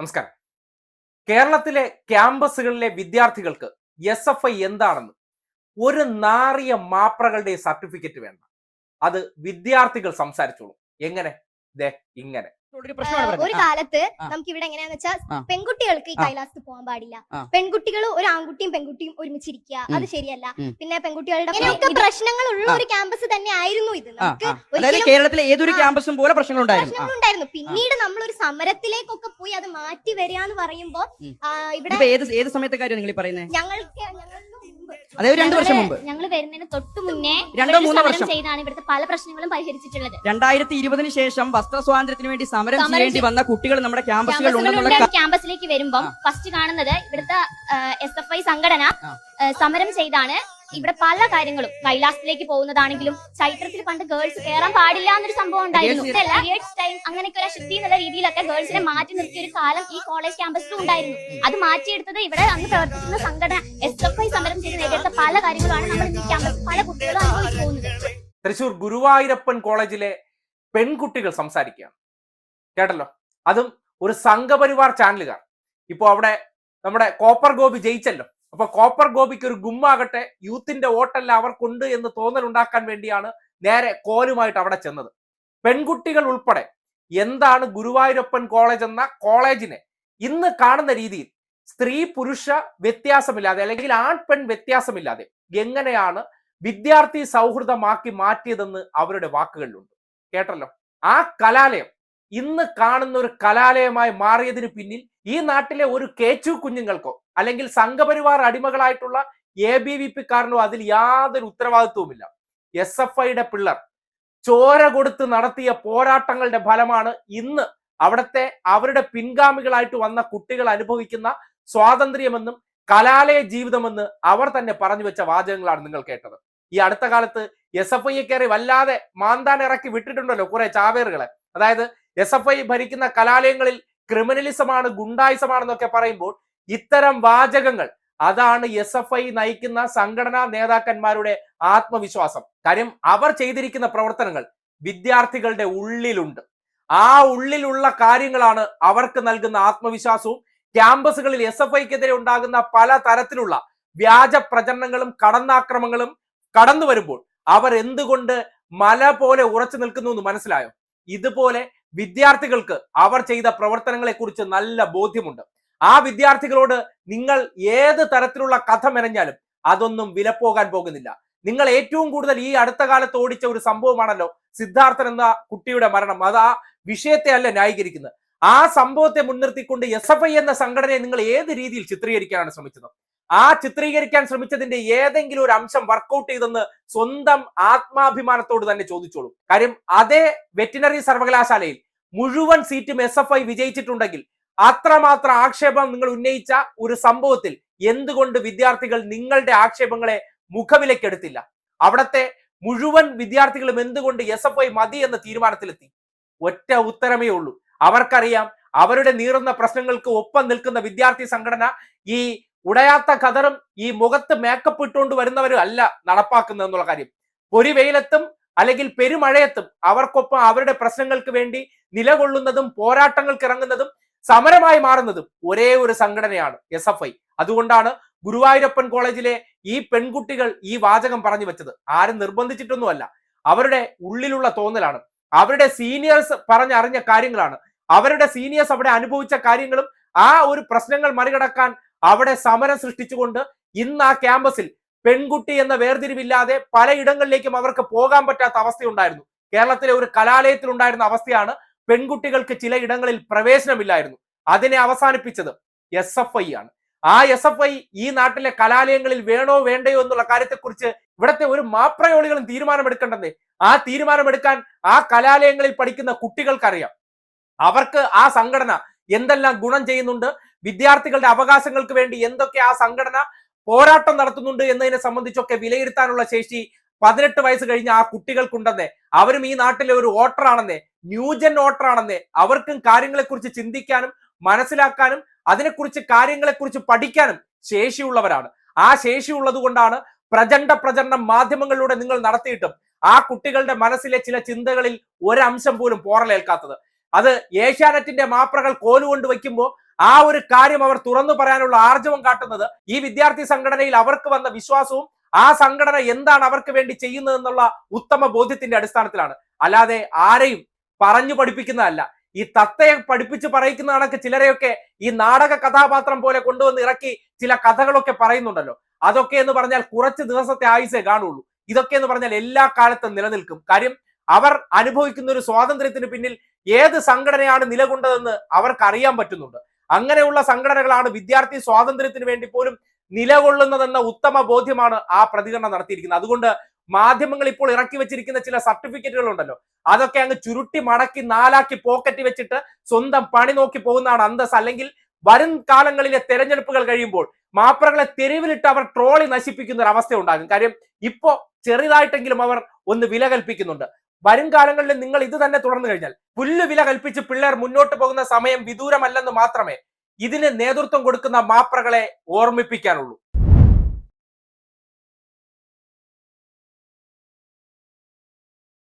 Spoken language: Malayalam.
നമസ്കാരം. കേരളത്തിലെ ക്യാമ്പസുകളിലെ വിദ്യാർത്ഥികൾക്ക് എസ് എഫ് ഐ എന്താണെന്ന് ഒരു നാറിയ മാപ്രകളുടെ സർട്ടിഫിക്കറ്റ് വേണ്ട അത് വിദ്യാർത്ഥികൾ സംസാരിച്ചോളും. എങ്ങനെ? ഇങ്ങനെ. ഒരു കാലത്ത് നമുക്ക് ഇവിടെ എങ്ങനെയാന്ന് വെച്ചാൽ പെൺകുട്ടികൾക്ക് ഈ. കൈലാസത്ത് പോകാൻ പാടില്ല. പെൺകുട്ടികൾ ഒരു ആൺകുട്ടിയും പെൺകുട്ടിയും ഒരുമിച്ചിരിക്കുക. അത് ശരിയല്ല. പിന്നെ പെൺകുട്ടികളുടെ പ്രശ്നങ്ങൾ ഉള്ള ഒരു ക്യാമ്പസ് തന്നെ ആയിരുന്നു ഇത് നമുക്ക്. കേരളത്തിലെ ഏതൊരു. ക്യാമ്പസും പോലെ പ്രശ്നങ്ങൾ ഉണ്ടായിരുന്നു പിന്നീട് നമ്മൾ ഒരു സമരത്തിലേക്കൊക്കെ പോയി അത് മാറ്റി വരിക എന്ന് പറയുമ്പോ ഇവിടെ ഏത് സമയത്തെ കാര്യം നിങ്ങൾ പറയുന്നത് ഞങ്ങൾക്ക് ഞങ്ങൾക്ക് മുമ്പ് അതായത് രണ്ടു വർഷം മുമ്പ്. ഞങ്ങൾ വരുന്നതിന് തൊട്ട് മുന്നേ രണ്ടോ മൂന്നോ വർഷം. ചെയ്താണ് ഇവിടുത്തെ പല പ്രശ്നങ്ങളും പരിഹരിച്ചിട്ടുള്ളത്. രണ്ടായിരത്തി ഇരുപതിന് ശേഷം വസ്ത്ര സ്വാതന്ത്ര്യത്തിന് വേണ്ടി സമരം ചെയ്യേണ്ടി വന്ന കുട്ടികൾ നമ്മുടെ ക്യാമ്പസുകളിൽ ഉണ്ടെന്നുള്ള ക്യാമ്പസിലേക്ക് വരുമ്പം ഫസ്റ്റ് കാണുന്നത് ഇവിടുത്തെ എസ് എഫ് ഐ സംഘടന സമരം ചെയ്താണ്. ഇവിടെ പല കാര്യങ്ങളും. കൈലാസത്തിലേക്ക് പോകുന്നതാണെങ്കിലും ചൈത്രത്തിൽ പണ്ട് ഗേൾസ് കയറാൻ പാടില്ല എന്നൊരു സംഭവം ഉണ്ടായിരുന്നു. ടൈം അങ്ങനെയൊക്കെ ഒരു അശുദ്ധി എന്നുള്ള രീതിയിലൊക്കെ ഗേൾസിനെ മാറ്റി നിർത്തിയ ഒരു കാലം ഈ കോളേജ് ക്യാമ്പസിലും ഉണ്ടായിരുന്നു. അത് മാറ്റിയെടുത്തത് ഇവിടെ അന്ന് പ്രവർത്തിക്കുന്ന സംഘടന എസ് എഫ് ഐ സമരം ചെയ്ത് നേടിയെടുത്ത പല കാര്യങ്ങളാണ് നമ്മൾ ഈ ക്യാമ്പസ് പല കുട്ടികളും അനുഭവിച്ചു പോകുന്നത് തൃശൂർ ഗുരുവായൂരപ്പൻ കോളേജിലെ പെൺകുട്ടികൾ സംസാരിക്കുകയാണ്. കേട്ടല്ലോ? അതും ഒരു സംഘപരിവാർ ചാനലുകാർ. ഇപ്പോൾ അവിടെ നമ്മുടെ കോപ്പർ ഗോപി ജയിച്ചല്ലോ? അപ്പൊ കോപ്പർ ഗോപിക്ക് ഒരു ഗുമ്മാകട്ടെ യൂത്തിന്റെ വോട്ടല്ല അവർക്കുണ്ട് എന്ന് തോന്നൽ ഉണ്ടാക്കാൻ വേണ്ടിയാണ് നേരെ കോലുമായിട്ട് അവിടെ ചെന്നത്. പെൺകുട്ടികൾ ഉൾപ്പെടെ എന്താണ് ഗുരുവായൂരപ്പൻ കോളേജ് എന്ന കോളേജിനെ ഇന്ന് കാണുന്ന രീതിയിൽ സ്ത്രീ പുരുഷ വ്യത്യാസമില്ലാതെ അല്ലെങ്കിൽ ആൺ പെൺ വ്യത്യാസമില്ലാതെ എങ്ങനെയാണ് വിദ്യാർത്ഥി സൗഹൃദമാക്കി മാറ്റിയതെന്ന് അവരുടെ വാക്കുകളിലുണ്ട്. കേട്ടല്ലോ? ആ കലാലയം ഇന്ന് കാണുന്ന ഒരു കലാലയമായി മാറിയതിന് പിന്നിൽ ഈ നാട്ടിലെ ഒരു കേച്ചു കുഞ്ഞുങ്ങൾക്കോ അല്ലെങ്കിൽ സംഘപരിവാർ അടിമകളായിട്ടുള്ള എ ബി വി പിക്കാരനോ അതിൽ യാതൊരു ഉത്തരവാദിത്വവുമില്ല. എസ് എഫ് ഐയുടെ പിള്ളർ ചോര കൊടുത്ത് നടത്തിയ പോരാട്ടങ്ങളുടെ ഫലമാണ് ഇന്ന് അവിടുത്തെ അവരുടെ പിൻഗാമികളായിട്ട് വന്ന കുട്ടികൾ അനുഭവിക്കുന്ന സ്വാതന്ത്ര്യമെന്നും കലാലയ ജീവിതമെന്ന് അവർ തന്നെ പറഞ്ഞു വെച്ച വാചകങ്ങളാണ് നിങ്ങൾ കേട്ടത്. ഈ അടുത്ത കാലത്ത് എസ് എഫ് ഐയെ കയറി വല്ലാതെ മാന്താൻ ഇറക്കി വിട്ടിട്ടുണ്ടല്ലോ കുറെ ചാവേറുകളെ. അതായത് എസ് എഫ് ഐ ഭരിക്കുന്ന കലാലയങ്ങളിൽ ക്രിമിനലിസമാണ് ഗുണ്ടായിസമാണെന്നൊക്കെ പറയുമ്പോൾ ഇത്തരം വാചകങ്ങൾ. അതാണ് എസ് എഫ് ഐ നയിക്കുന്ന സംഘടനാ നേതാക്കന്മാരുടെ ആത്മവിശ്വാസം. കാര്യം അവർ ചെയ്തിരിക്കുന്ന പ്രവർത്തനങ്ങൾ വിദ്യാർത്ഥികളുടെ ഉള്ളിലുണ്ട്. ആ ഉള്ളിലുള്ള കാര്യങ്ങളാണ് അവർക്ക് നൽകുന്ന ആത്മവിശ്വാസവും ക്യാമ്പസുകളിൽ എസ് എഫ് ഐക്കെതിരെ ഉണ്ടാകുന്ന പല തരത്തിലുള്ള വ്യാജ പ്രചരണങ്ങളും കടന്നാക്രമങ്ങളും കടന്നു വരുമ്പോൾ അവർ എന്തുകൊണ്ട് മല പോലെ ഉറച്ചു നിൽക്കുന്നു എന്ന് മനസ്സിലായോ? ഇതുപോലെ വിദ്യാർത്ഥികൾക്ക് അവർ ചെയ്ത പ്രവർത്തനങ്ങളെക്കുറിച്ച് നല്ല ബോധ്യമുണ്ട്. ആ വിദ്യാർത്ഥികളോട് നിങ്ങൾ ഏത് തരത്തിലുള്ള കഥ മെനഞ്ഞാലും അതൊന്നും വിലപ്പോകാൻ പോകുന്നില്ല. നിങ്ങൾ ഏറ്റവും കൂടുതൽ ഈ അടുത്ത കാലത്ത് ഓടിച്ച ഒരു സംഭവമാണല്ലോ സിദ്ധാർത്ഥൻ എന്ന കുട്ടിയുടെ മരണം. അത് ആ വിഷയത്തെ അല്ല ന്യായീകരിക്കുന്നത്. ആ സംഭവത്തെ മുൻനിർത്തിക്കൊണ്ട് എസ് എഫ് ഐ എന്ന സംഘടനയെ നിങ്ങൾ ഏത് രീതിയിൽ ചിത്രീകരിക്കാനാണ് ശ്രമിച്ചത്? ആ ചിത്രീകരിക്കാൻ ശ്രമിച്ചതിന്റെ ഏതെങ്കിലും ഒരു അംശം വർക്കൗട്ട് ചെയ്തെന്ന് സ്വന്തം ആത്മാഭിമാനത്തോട് തന്നെ ചോദിച്ചോളൂ. കാര്യം അതേ വെറ്റിനറി സർവകലാശാലയിൽ മുഴുവൻ സീറ്റും എസ് എഫ് ഐ വിജയിച്ചിട്ടുണ്ടെങ്കിൽ അത്രമാത്രം ആക്ഷേപം നിങ്ങൾ ഉന്നയിച്ച ഒരു സംഭവത്തിൽ എന്തുകൊണ്ട് വിദ്യാർത്ഥികൾ നിങ്ങളുടെ ആക്ഷേപങ്ങളെ മുഖവിലക്കെടുത്തില്ല? അവിടത്തെ മുഴുവൻ വിദ്യാർത്ഥികളും എന്തുകൊണ്ട് എസ് എഫ് ഐ മതി എന്ന തീരുമാനത്തിലെത്തി? ഒറ്റ ഉത്തരമേ ഉള്ളൂ. അവർക്കറിയാം അവരുടെ നീറുന്ന പ്രശ്നങ്ങൾക്ക് ഒപ്പം നിൽക്കുന്ന വിദ്യാർത്ഥി സംഘടന ഈ ഉടയാത്ത കതറും ഈ മുഖത്ത് മേക്കപ്പ് ഇട്ടുകൊണ്ട് വരുന്നവരും അല്ല നടപ്പാക്കുന്നത് എന്നുള്ള കാര്യം. ഒരു വെയിലത്തും അല്ലെങ്കിൽ പെരുമഴയത്തും അവർക്കൊപ്പം അവരുടെ പ്രശ്നങ്ങൾക്ക് വേണ്ടി നിലകൊള്ളുന്നതും പോരാട്ടങ്ങൾക്ക് ഇറങ്ങുന്നതും സമരമായി മാറുന്നതും ഒരേ ഒരു സംഘടനയാണ് എസ് എഫ് ഐ അതുകൊണ്ടാണ് ഗുരുവായൂരപ്പൻ കോളേജിലെ ഈ പെൺകുട്ടികൾ ഈ വാചകം പറഞ്ഞു വെച്ചത്. ആരും നിർബന്ധിച്ചിട്ടൊന്നുമല്ല. അവരുടെ ഉള്ളിലുള്ള തോന്നലാണ്. അവരുടെ സീനിയേഴ്സ് പറഞ്ഞറിഞ്ഞ കാര്യങ്ങളാണ്. അവരുടെ സീനിയേഴ്സ് അവിടെ അനുഭവിച്ച കാര്യങ്ങളും ആ ഒരു പ്രശ്നങ്ങൾ മറികടക്കാൻ അവിടെ സമരം സൃഷ്ടിച്ചുകൊണ്ട് ഇന്ന് ആ ക്യാമ്പസിൽ പെൺകുട്ടി എന്ന വേർതിരിവില്ലാതെ പലയിടങ്ങളിലേക്കും അവർക്ക് പോകാൻ പറ്റാത്ത അവസ്ഥയുണ്ടായിരുന്നു. കേരളത്തിലെ ഒരു കലാലയത്തിൽ ഉണ്ടായിരുന്ന അവസ്ഥയാണ് പെൺകുട്ടികൾക്ക് ചില ഇടങ്ങളിൽ പ്രവേശനമില്ലായിരുന്നു. അതിനെ അവസാനിപ്പിച്ചത് എസ് എഫ് ഐ ആണ്. ആ എസ് എഫ് ഐ ഈ നാട്ടിലെ കലാലയങ്ങളിൽ വേണോ വേണ്ടയോ എന്നുള്ള കാര്യത്തെക്കുറിച്ച് ഇവിടത്തെ ഒരു മാപ്രയോളികളും തീരുമാനമെടുക്കേണ്ടതേ ആ തീരുമാനമെടുക്കാൻ ആ കലാലയങ്ങളിൽ പഠിക്കുന്ന കുട്ടികൾക്കറിയാം. അവർക്ക് ആ സംഘടന എന്തെല്ലാം ഗുണം ചെയ്യുന്നുണ്ട് വിദ്യാർത്ഥികളുടെ അവകാശങ്ങൾക്ക് വേണ്ടി എന്തൊക്കെ ആ സംഘടന പോരാട്ടം നടത്തുന്നുണ്ട് എന്നതിനെ സംബന്ധിച്ചൊക്കെ വിലയിരുത്താനുള്ള ശേഷി പതിനെട്ട് വയസ്സ് കഴിഞ്ഞ ആ കുട്ടികൾക്കുണ്ടെന്നേ. അവരും ഈ നാട്ടിലെ ഒരു വോട്ടറാണെന്നേ. ന്യൂജൻ ഓട്ടറാണെന്ന് അവർക്കും കാര്യങ്ങളെക്കുറിച്ച് ചിന്തിക്കാനും മനസ്സിലാക്കാനും അതിനെക്കുറിച്ച് കാര്യങ്ങളെക്കുറിച്ച് പഠിക്കാനും ശേഷിയുള്ളവരാണ്. ആ ശേഷിയുള്ളത് കൊണ്ടാണ് പ്രചണ്ഡ പ്രചരണം മാധ്യമങ്ങളിലൂടെ നിങ്ങൾ നടത്തിയിട്ടും ആ കുട്ടികളുടെ മനസ്സിലെ ചില ചിന്തകളിൽ ഒരംശം പോലും പോറലേൽക്കാത്തത്. അത് ഏഷ്യാനെറ്റിന്റെ മാപ്രകൾ കോലുകൊണ്ട് വയ്ക്കുമ്പോൾ ആ ഒരു കാര്യം അവർ തുറന്നു പറയാനുള്ള ആർജവം കാട്ടുന്നത് ഈ വിദ്യാർത്ഥി സംഘടനയിൽ അവർക്ക് വന്ന വിശ്വാസവും ആ സംഘടന എന്താണ് അവർക്ക് വേണ്ടി ചെയ്യുന്നത് എന്നുള്ള ഉത്തമ ബോധ്യത്തിന്റെ അടിസ്ഥാനത്തിലാണ്. അല്ലാതെ ആരെയും പറഞ്ഞു പഠിപ്പിക്കുന്നതല്ല. ഈ തത്തയെ പഠിപ്പിച്ച് പറയിക്കുന്ന കണക്ക് ചിലരെയൊക്കെ ഈ നാടക കഥാപാത്രം പോലെ കൊണ്ടുവന്ന് ഇറക്കി ചില കഥകളൊക്കെ പറയുന്നുണ്ടല്ലോ. അതൊക്കെ എന്ന് പറഞ്ഞാൽ കുറച്ച് ദിവസത്തെ ആയുസേ കാണുള്ളൂ. ഇതൊക്കെ എന്ന് പറഞ്ഞാൽ എല്ലാ കാലത്തും നിലനിൽക്കും. കാര്യം അവർ അനുഭവിക്കുന്ന ഒരു സ്വാതന്ത്ര്യത്തിന് പിന്നിൽ ഏത് സംഘടനയാണ് നിലകൊണ്ടതെന്ന് അവർക്ക് അറിയാൻ പറ്റുന്നുണ്ട്. അങ്ങനെയുള്ള സംഘടനകളാണ് വിദ്യാർത്ഥി സ്വാതന്ത്ര്യത്തിന് വേണ്ടി പോലും നിലകൊള്ളുന്നതെന്ന ഉത്തമ ബോധ്യമാണ് ആ പ്രതികരണം നടത്തിയിരിക്കുന്നത്. അതുകൊണ്ട് മാധ്യമങ്ങൾ ഇപ്പോൾ ഇറക്കി വെച്ചിരിക്കുന്ന ചില സർട്ടിഫിക്കറ്റുകൾ ഉണ്ടല്ലോ അതൊക്കെ അങ്ങ് ചുരുട്ടി മടക്കി നാലാക്കി പോക്കറ്റ് വെച്ചിട്ട് സ്വന്തം പണി നോക്കി പോകുന്നതാണ് അന്തസ് അല്ലെങ്കിൽ വരും കാലങ്ങളിലെ തെരഞ്ഞെടുപ്പുകൾ കഴിയുമ്പോൾ മാപ്രകളെ തെരുവിലിട്ട് അവർ ട്രോളി നശിപ്പിക്കുന്ന ഒരു അവസ്ഥ ഉണ്ടാകും. കാര്യം ഇപ്പോ ചെറുതായിട്ടെങ്കിലും അവർ ഒന്ന് വില കൽപ്പിക്കുന്നുണ്ട്. വരും കാലങ്ങളിൽ നിങ്ങൾ ഇത് തന്നെ തുടർന്നു കഴിഞ്ഞാൽ പുല്ല് വില കൽപ്പിച്ച് പിള്ളേർ മുന്നോട്ട് പോകുന്ന സമയം വിദൂരമല്ലെന്ന് മാത്രമേ ഇതിന് നേതൃത്വം കൊടുക്കുന്ന മാപ്രകളെ ഓർമ്മിപ്പിക്കാനുള്ളൂ.